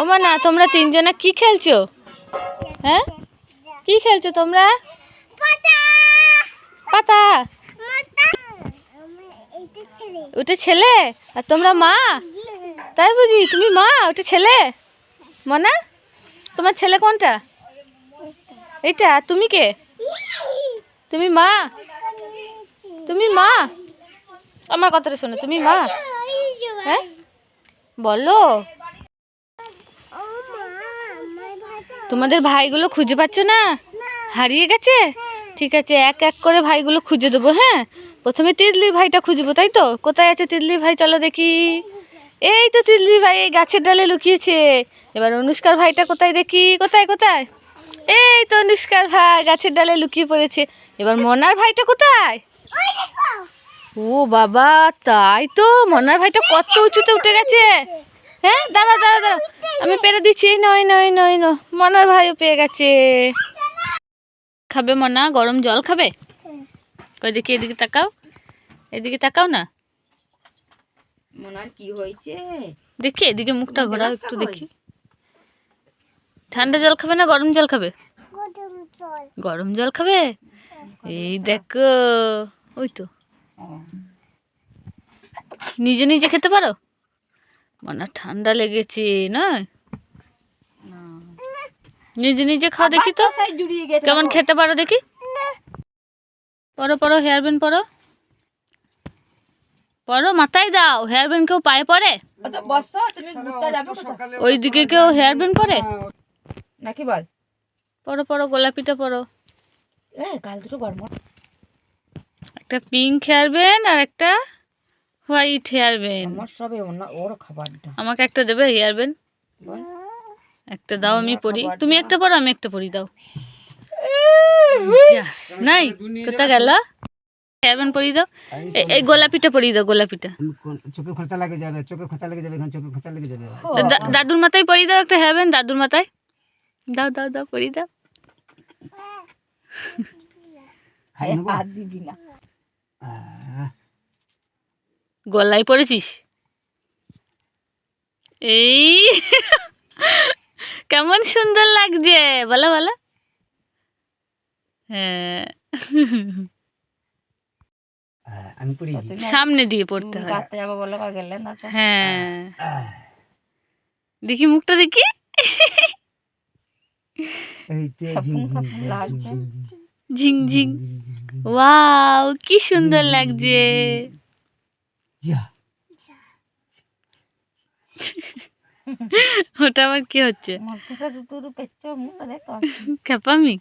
ও মা না তোমরা তিনজনে কি খেলছো? হ্যাঁ? কি খেলছো তোমরা? পাতা। ওটা ছেলে? আর তোমরা মা? তাই বুঝি তুমি মা ওটা ছেলে? মনা তোমার ছেলে কোনটা? এইটা তুমি কে? তুমি মা? তুমি মা? আমার কথাটা শোনো তুমি মা? হ্যাঁ? বলো। তোমাদের ভাইগুলো খুঁজে পাচ্ছ না? হারিয়ে গেছে? ঠিক আছে, এক এক করে ভাইগুলো খুঁজে দেবো হ্যাঁ? প্রথমে তিতলির ভাইটা খুঁজবো, তাই তো? কোথায় আছে তিতলির ভাই? চলো দেখি। এই তো তিতলির ভাই, এই গাছের ডালে লুকিয়েছে। এবার অনুষ্কার ভাইটা কোথায় দেখি? কোথায় কোথায়? এই তো অনুষ্কার ভাই, গাছের ডালে লুকিয়ে পড়েছে। এবার মনার ভাইটা কোথায়? ও বাবা, তাই তো? মনার ভাইটা কত উঁচুতে উঠে গেছে। হ্যাঁ দাঁড়া দাঁড়া দাঁড়া আমি পেরে দিচ্ছি। এই নয় নয় নয় ন মনার ভাইও পেয়ে গেছে। খাবে মনা? গরম জল খাবে? কই দেখি এদিকে তাকাও। এদিকে তাকাও না। মনার কি হয়েছে? দেখি এদিকে মুখটা ঘোরাও একটু দেখি। ঠান্ডা জল খাবে না গরম জল খাবে? গরম জল। খাবে? এই দেখো ওই তো। নিজে নিজে খেতে পারো? মানে ঠান্ডা লেগেছে নয়? নিজে নিজে খাও দেখি তো। কেমন খেতে পারো দেখি। পরো পরো হেয়ার ব্যান্ড পরো। পরো মাথায় দাও। হেয়ার ব্যান্ড কেউ পায়ে পরে? ওই দিকে কেউ হেয়ার ব্যান্ড পরে? নাকি বল? পরো পরো গোলাপিটা পরো। কাল দুটো একটা পিঙ্ক হেয়ার ব্যান্ড আর একটা হোয়াইট হেয়ার ব্যান্ড সমস্যা হবে ওর ওর খাবারটা। আমাকে একটা দেবে হেয়ার ব্যান্ড একটা দাও আমি পরি। তুমি একটা পরো আমি একটা পরি দাও। নাই কোথা গেল? হেয়ার ব্যান্ড পরিয়ে দাও এই গোলাপিটা পরিয়ে দাও গোলাপিটা। চোখে খোঁচা লেগে যাবে চোখে খোঁচা লেগে যাবে এখানে চোখে খোঁচা লেগে যাবে। দাদুর মাথায় পরিয়ে দাও একটা হেয়ার ব্যান্ড দাদুর মাথায়। দাও দাও দাও পরিয়ে দাও। হাত দিবি না। গলায় পড়েছিস? এই কেমন সুন্দর লাগছে বলো বলো। হ্যাঁ। পড়ি সামনে দিয়ে পড়তে হয়। রাতে যাব বলে বা গেলে না তো। হ্যাঁ। দেখি মুখটা দেখি। ঝিং ঝিং। ওয়াও কি সুন্দর লাগছে। যা। ওটা আবার কি হচ্ছে? খেপামি